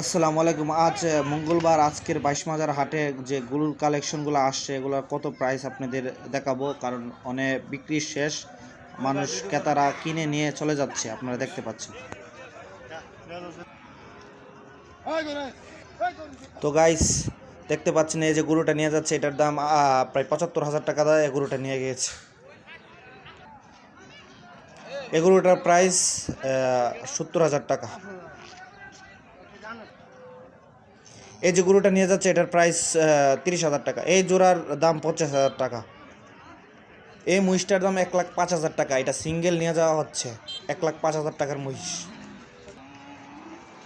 আসসালামু আলাইকুম। আজ মঙ্গলবার আজকের বাইশ মাজার হাটে যে গরুর কালেকশনগুলো আসছে, এগুলোর কত প্রাইস আপনাদের দেখাবো? কারণ অনেক বিক্রি শেষ, মানুষ ক্রেতারা কিনে নিয়ে চলে যাচ্ছে, আপনারা দেখতে পাচ্ছেন। তো গাইস দেখতে পাচ্ছেন এই যে গরুটা নিয়ে যাচ্ছে, এটার দাম প্রায় পঁচাত্তর হাজার টাকা দেয় গরুটা নিয়ে গিয়েছে। এই গরুটার প্রাইস সত্তর হাজার টাকা। এই যে গরুটা নিয়ে যাচ্ছে, এটার প্রাইস তিরিশ হাজার টাকা। এই জোড়ার দাম পঞ্চাশ হাজার টাকা। এই মহিষটার দাম এক লাখ পাঁচ হাজার টাকা। এটা সিঙ্গেল নিয়ে যাওয়া হচ্ছে, এক লাখ পাঁচ হাজার টাকার মহিষ।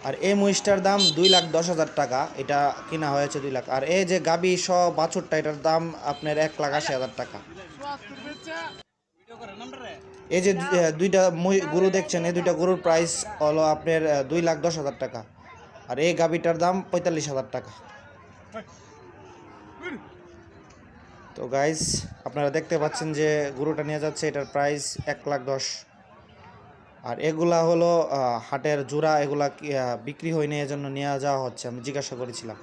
আর এই মহিষটার দাম দুই লাখ দশ হাজার টাকা। এটা কিনা হয়েছে দুই লাখ। আর এই যে গাবি স বাছুরটা, এটার দাম আপনার এক লাখ আশি হাজার টাকা। এই যে দুইটা গরু দেখছেন, এই দুইটা গরুর প্রাইস হলো আপনার দুই লাখ দশ হাজার টাকা। আর এই গাবিটার দাম পঁয়তাল্লিশ হাজার টাকা। তো গাইস আপনারা দেখতে পাচ্ছেন যে গরুটা নিয়ে যাচ্ছে, এটার প্রাইস এক লাখ দশ। আর এগুলা হলো হাটের জোড়া, এগুলা বিক্রি হয়নি, এজন্য নিয়ে যাওয়া হচ্ছে। আমি জিজ্ঞাসা করেছিলাম।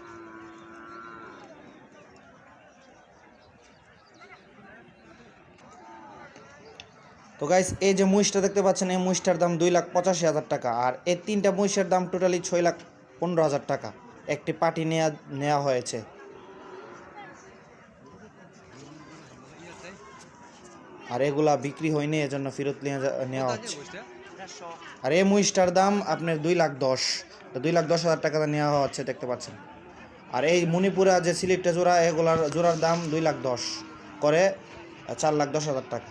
তো গাইস এই যে মহিষটা দেখতে পাচ্ছেন, এই মহিষটার দাম দুই লাখ পঁচাশি হাজার টাকা। আর এই তিনটা মহিষের দাম টোটালি ছয় লাখ পনেরো হাজার টাকা। একটি পার্টি নেওয়া নেওয়া হয়েছে। আর এগুলা বিক্রি হয়নি এজন্য ফেরত নিয়ে নেওয়া হচ্ছে। আর এই মহিষটার দাম আপনার দুই লাখ দশ। দুই লাখ দশ হাজার টাকা নেওয়া হচ্ছে দেখতে পাচ্ছেন। আর এই মণিপুরা যে সিলিপটা জোড়া এগুলার জোড়ার দাম দুই লাখ দশ করে চার লাখ দশ হাজার টাকা।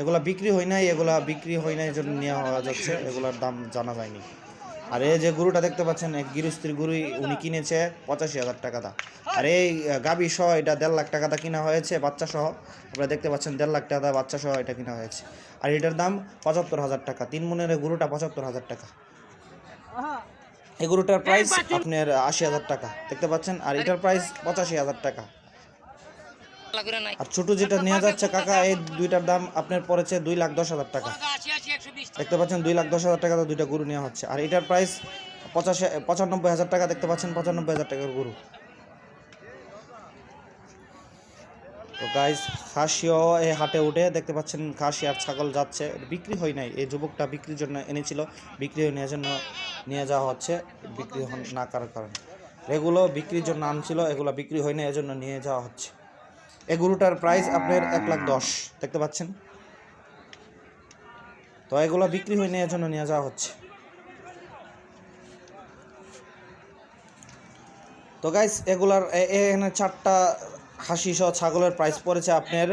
এগুলা বিক্রি হয় নাই এগুলা বিক্রি হয় নাই জন্য নেওয়া হওয়া যাচ্ছে এগুলার দাম জানা যায়নি। আর এই যে গরুটা দেখতে পাচ্ছেন এক গৃহস্থির গরু উনি কিনেছে পঁচাশি হাজার টাকা দা আর এই গাবি সহ এটা দেড় লাখ টাকা দা কিনা হয়েছে বাচ্চা সহ আপনারা দেখতে পাচ্ছেন দেড় লাখ টাকা দা বাচ্চা সহ এটা কিনা হয়েছে। আর এটার দাম পঁচাত্তর হাজার টাকা। তিন মনের গরুটা পঁচাত্তর হাজার টাকা। এই গরুটার প্রাইস আপনার আশি হাজার টাকা। দেখতে পাচ্ছেন? আর এটার প্রাইস পঁচাশি হাজার টাকা। আর ছোট যেটা নেওয়া যাচ্ছে কাকা এই দুইটার দাম আপনার পড়েছে দুই লাখ দশ হাজার টাকা। দেখতে পাচ্ছেন দুই লাখ দশ হাজার টাকা দুইটা গরু নেওয়া হচ্ছে। আর এটার প্রাইস পঁচাশি, পঁচানব্বই হাজার টাকা দেখতে পাচ্ছেন, পঁচানব্বই হাজার টাকার গরু। তো গাইস খাসিও এই হাটে উঠে দেখতে পাচ্ছেন খাসি আর ছাগল যাচ্ছে। বিক্রি হয় নাই, এই যুবকটা বিক্রির জন্য এনেছিল। বিক্রি হয়ে নেওয়ার জন্য নিয়ে যাওয়া হচ্ছে, বিক্রি না করার কারণে। এগুলো বিক্রির জন্য আনছিল, এগুলো বিক্রি হয় না এজন্য নিয়ে যাওয়া হচ্ছে। এই গরুটার প্রাইস আপনার এক লাখ দশ, দেখতে পাচ্ছেন? তো এগুলো বিক্রি হয়ে নেওয়ার জন্য নিয়ে যাওয়া হচ্ছে। তো গাইস এগুলার এ- এখানে চারটা হাসি সহ ছাগলের প্রাইস পড়েছে আপনার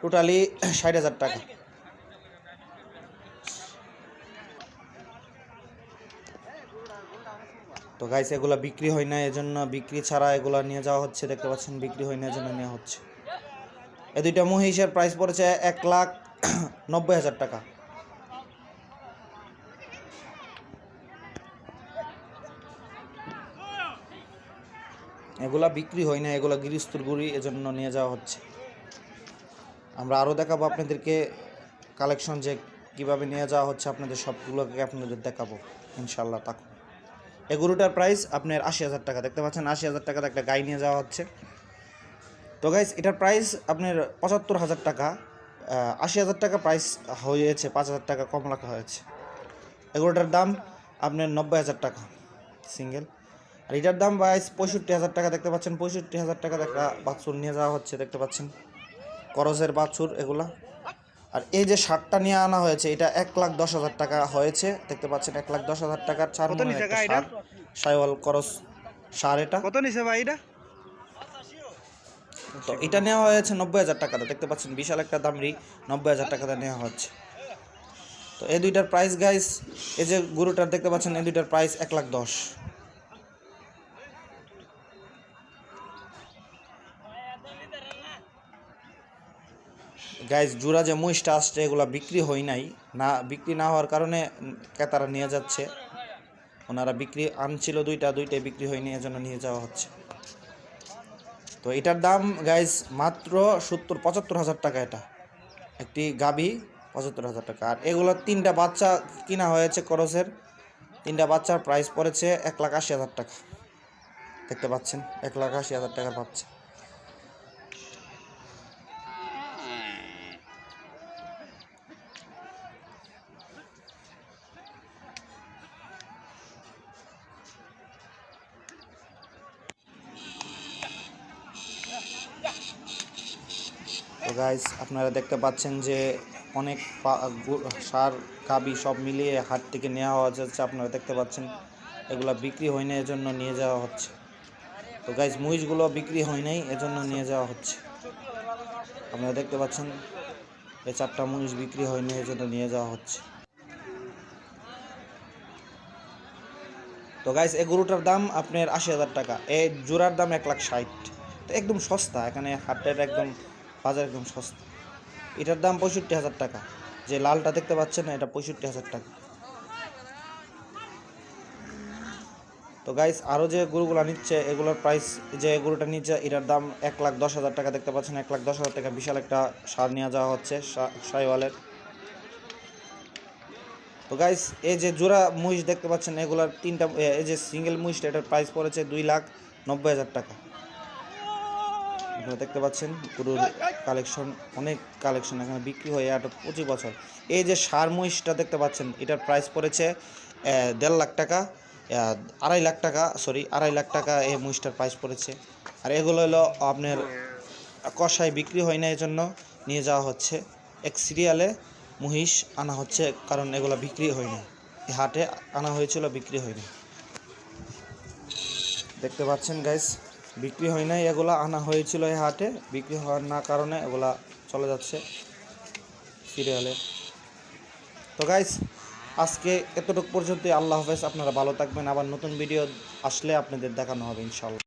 টোটালি ষাট হাজার টাকা। তো গাইস এগুলা বিক্রি হয় না, এজন্য বিক্রি ছাড়া এগুলা নিয়ে যাওয়া হচ্ছে, দেখতে পাচ্ছেন বিক্রি হয় না, এজন্য নেওয়া হচ্ছে। এই দুইটা মহিষের প্রাইস পড়েছে এক লাখ নব্বই হাজার টাকা। এগুলা বিক্রি হয় না, এগুলা গৃহস্থর গুড়ি এজন্য নিয়ে যাওয়া হচ্ছে। আমরা আরও দেখাবো আপনাদেরকে কালেকশন যে কীভাবে নিয়ে যাওয়া হচ্ছে, আপনাদের সবগুলোকে আপনাদের দেখাবো ইনশাল্লাহ তাকুন এই গরুটার প্রাইস আপনার আশি হাজার টাকা, দেখতে পাচ্ছেন আশি হাজার টাকাতে একটা গাই নিয়ে যাওয়া হচ্ছে। তো গাইস এটার প্রাইস আপনার পঁচাত্তর হাজার টাকা আশি হাজার টাকা প্রাইস হয়েছে, পাঁচ হাজার টাকা কম রাখা হয়েছে। এগুলোটার দাম আপনার নব্বই হাজার টাকা সিঙ্গেল আর এটার দাম বাইশ পঁয়ষট্টি হাজার টাকা দেখতে পাচ্ছেন। পঁয়ষট্টি হাজার টাকা একটা বাছুর নিয়ে যাওয়া হচ্ছে দেখতে পাচ্ছেন। করজের বাছুর এগুলা। আর এই যে শার্টটা নিয়ে আনা হয়েছে এটা এক লাখ দশ হাজার টাকা হয়েছে। দেখতে পাচ্ছেন এক লাখ দশ হাজার টাকার? সার সাইওয়াল করস সার এটা। কত নিছে ভাই এটা? তো এটা নেওয়া হয়েছে নব্বই হাজার টাকাতে দেখতে পাচ্ছেন বিশাল একটা দামরি নব্বই হাজার টাকাতে নেওয়া হচ্ছে। তো এই দুইটার প্রাইস গাইস এই যে গরুটার দেখতে পাচ্ছেন এই দুইটার প্রাইস এক লাখ দশ। গাইস জোড়া যে মহিষটা আসছে, এগুলো বিক্রি হয় নাই। না, বিক্রি না হওয়ার কারণে ক্রেতারা নিয়ে যাচ্ছে। ওনারা বিক্রি আনছিল দুইটা, দুইটাই বিক্রি হয়নি, এজন্য নিয়ে যাওয়া হচ্ছে। তো এটার দাম গাইস মাত্র সত্তর, পঁচাত্তর হাজার টাকা এটা। একটি গাভী, পঁচাত্তর হাজার টাকা। আর এগুলোর তিনটা বাচ্চা কিনা হয়েছে করসের তিনটা বাচ্চার প্রাইস পড়েছে এক লাখ আশি হাজার টাকা। দেখতে পাচ্ছেন, এক লাখ আশি হাজার টাকা পাচ্ছে গাইস আপনারা দেখতে পাচ্ছেন যে অনেক সার কাবি সব মিলিয়ে হাট থেকে নেওয়া হচ্ছে আপনারা দেখতে পাচ্ছেন, এগুলা বিক্রি হয় না এজন্য নিয়ে যাওয়া হচ্ছে। তো গাইস মুইজগুলো বিক্রি হয় নাই, এজন্য নিয়ে যাওয়া হচ্ছে। আপনারা দেখতে পাচ্ছেন, এই চারটা মুইজ বিক্রি হয় না এজন্য নিয়ে যাওয়া হচ্ছে। তো গাইস এই গরুটার দাম আপনার আশি হাজার টাকা, এই জোড়ার দাম এক লাখ ষাট। তো একদম সস্তা, এখানে হাটের একদম বাজার একদম সস্তা। এটার দাম পঁয়ষট্টি হাজার টাকা। যে লালটা দেখতে পাচ্ছেন না, এটা পঁয়ষট্টি হাজার টাকা। তো গাইস আরও যে গরুগুলো নিচ্ছে, এগুলোর প্রাইস যে গরুটা নিচ্ছে, এটার দাম এক লাখ দশ হাজার টাকা দেখতে পাচ্ছেন। এক লাখ দশ হাজার টাকা বিশাল একটা সার নিয়ে যাওয়া হচ্ছে সাইওয়ালের। তো গাইস এই যে জোড়া মহিষ দেখতে পাচ্ছেন, এগুলার তিনটা এই যে সিঙ্গেল মহিষটা, এটার প্রাইস পড়েছে দুই লাখ নব্বই হাজার টাকা। আপনারা দেখতে পাচ্ছেন, গরুর কালেকশন অনেক কালেকশন এখানে বিক্রি হয়ে আট, পঁচিশ বছর। এই যে সার মহিষটা দেখতে পাচ্ছেন, এটার প্রাইস পড়েছে দেড় লাখ টাকা আড়াই লাখ টাকা সরি আড়াই লাখ টাকা এই মহিষটার প্রাইস পড়েছে। আর এগুলো হলো আপনার কষায় বিক্রি হয় না জন্য নিয়ে যাওয়া হচ্ছে। এক সিরিয়ালে মহিষ আনা হচ্ছে, কারণ এগুলো বিক্রি হয় না। হাটে আনা হয়েছিল, বিক্রি হয়নি দেখতে পাচ্ছেন গাইস বিক্রি হয় নাই, এগুলা আনা হয়েছিল এই হাটে। বিক্রি হওয়ার না কারণে এগুলা চলে যাচ্ছে সিরিয়ালে। তো গাইস আজকে এতটুকু পর্যন্তই। আল্লাহ হাফেজ, আপনারা ভালো থাকবেন। আবার নতুন ভিডিও আসলে আপনাদের দেখানো হবে ইনশাল্লাহ